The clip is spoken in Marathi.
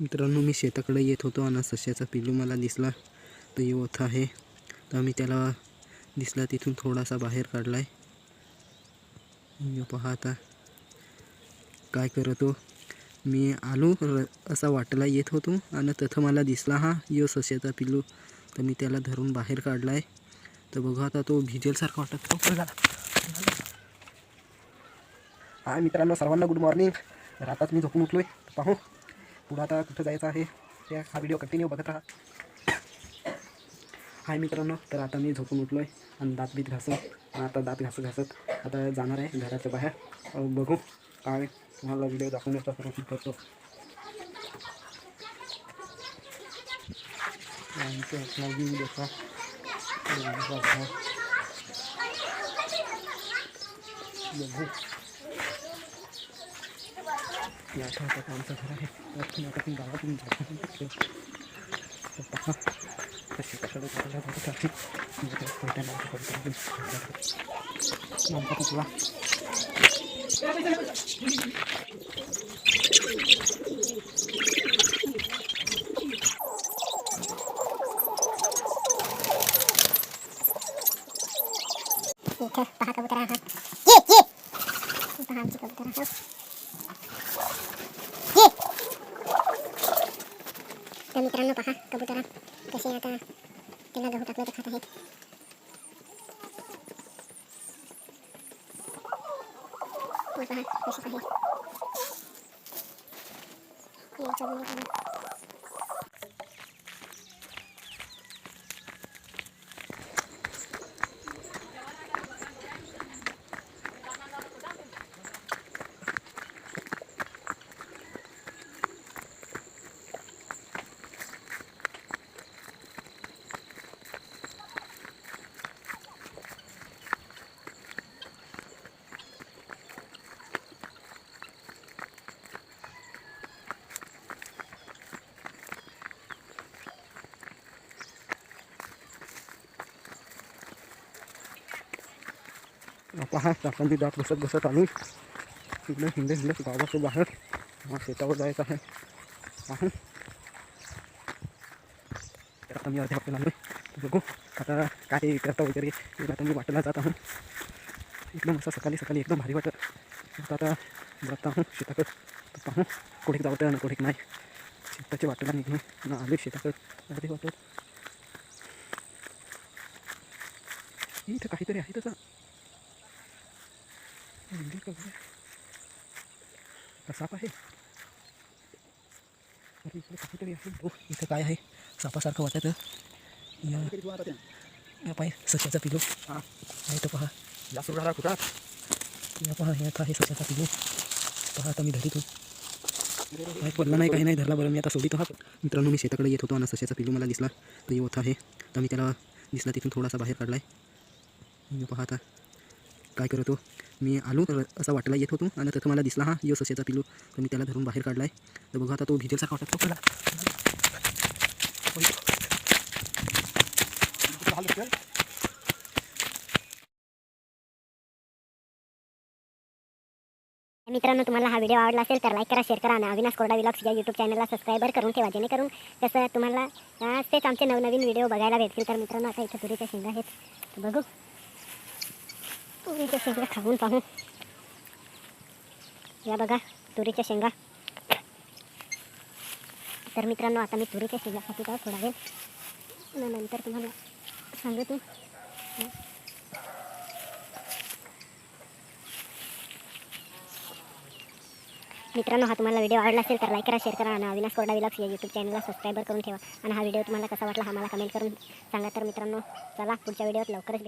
मित्रांनो मी शेताकडे येत होतो आणि सश्याचा पिल्लू मला दिसला. तर येत आहे. तर मी त्याला दिसला तिथून थोडासा बाहेर काढला आहे पहा आता काय करतो मी आलो र असा वाटला येत होतो आणि तथं मला दिसला हा यो सश्याचा पिल्लू. तर मी त्याला धरून बाहेर काढला आहे तर बघा आता तो भिजेलसारखा वाटत तो झाला. हा मित्रांनो सर्वांना गुड मॉर्निंग रातात मी झोपून उठलो आहे पाहू. पुढं आता कुठं जायचं आहे त्या हा व्हिडिओ कंटिन्यू बघत राहा. हाय मित्रांनो तर आता मी झोपून उठलो आहे आणि दात बीत घासत आता दात घासत घासत आता जाणार आहे घराच्या बाहेर. बघू काय तुम्हाला व्हिडिओ दाखवण्याचा प्रयत्न करतो. देखा. बघू. या आठवड्यात आमचं घर आहे त्यातून आपण गावातून जातो तर पहा कशी कशाला जायला बघत आहे म्हणजे काय कुठला पहा हा. ये ये. पहा आमची हा. ये तर मित्रांनो पहा कबुतर कसे आता त्याला गहू टाकलं तर खात आहे हे पहा कशी आहे पहा आपण ती दात बसत बसत आम्ही. इकडे हिंडे हिंडत गावाच्या बाहेर. मग शेतावर जायचं आहे. पाहून आता मी अर्ध्या वाटेला आलो बघू आता काय करता वगैरे. आता मी वाटेला जात आहो. एकदम असं सकाळी सकाळी एकदम भारी वाटत. आता आता जात आहो शेताकडं. पाहू कोठे जावतं ना कुठे नाही. शेताच्या वाटेला निघून ना आले शेताकडं. अर्धे वाटत इथं काहीतरी आहे तसं. साप आहे अरे इकडे काहीतरी असेल हो इथं काय आहे सापासारखं वाटत या पाय सच्याचा पिलो हां आहे तो पहा या सुरू कुठात या पहा हे आहे सच्याचा पिलो पहा आता मी धरीतो काय पडला नाही काही नाही धरला बरं मी आता सोडितो हा मित्रांनो मी शेताकडे येत होतो आणि सशाचा पिलू मला दिसला तर येत आहे तर मी त्याला दिसला तिथून थोडासा बाहेर काढला आहे पहा आता काय करतो? मी आलो तर असा वाटला येत होतो. आणि तिथं मला दिसला हा यो सशाचा पिलू तर मी त्याला धरून बाहेर काढला आहे तर बघा आता तो भिजेलसारखा वाटत तो मित्रांनो तुम्हाला हा व्हिडिओ आवडला असेल तर लाईक करा शेअर करा आणि अविनाश कोरडा विलॉग्स या यूट्यूब चॅनलला सबस्क्राईबर करून ठेवा जेणेकरून कसं तुम्हाला तेच आमचे नवनवीन व्हिडिओ बघायला भेटतील. तर मित्रांनो आता इथं तुरीच्या शेंगा आहेत. बघू. तुरीच्या शेंगा खाऊन पाहू. या बघा तुरीच्या शेंगा. तर मित्रांनो आता मी तुरीच्या शेंगा खाते का थोडा वेळ नंतर तुम्हाला सांगतो. मित्रांनो हा तुम्हाला व्हिडिओ आवडला असेल तर लाईक करा शेअर करा आणि अविनाश कोरडा विलॉग्स या यूट्यूब चॅनलला सबस्क्राईबर करून ठेवा. आणि हा व्हिडिओ तुम्हाला कसा वाटला हा मला कमेंट करून सांगा. तर मित्रांनो चला पुढच्या व्हिडिओत लवकरच